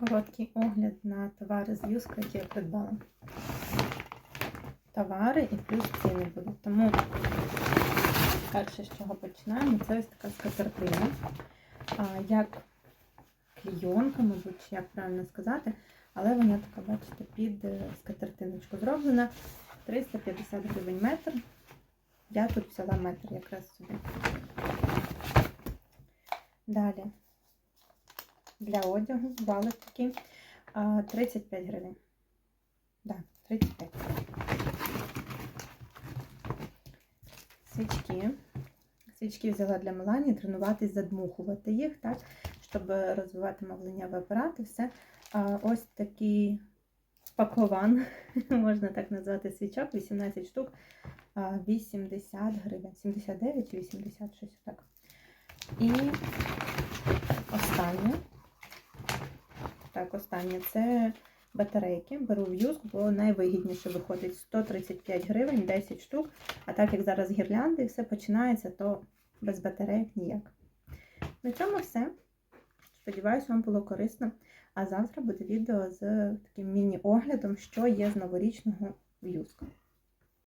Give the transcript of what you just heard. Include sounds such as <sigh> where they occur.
Короткий огляд на товари з Юска, які я придбала. Товари і плюс ціни будуть. Тому перше, з чого починаємо, це ось така скатертина. Як клійонка, мабуть, як правильно сказати, але вона така, бачите, під е, скатертиночку зроблена. 350 гривень метр. Я тут взяла метр якраз собі. Далі для одягу, валик такий. 35 гривень. Да, 35. Свічки. Свічки взяла для Меланії, тренуватись, задмухувати їх, так, щоб розвивати мовленнєвий апарат і все. Ось такий пакован, <laughs> можна так назвати свічок, 18 штук, 80 гривень, 79 чи 80, щось так. І останнє. Так, останнє це батарейки. Беру в бо найвигідніше виходить 135 гривень, 10 штук. А так як зараз гірлянди і все починається, то без батарейок ніяк. На цьому все. Сподіваюсь, вам було корисно. А завтра буде відео з таким міні-оглядом, що є з новорічного в юску.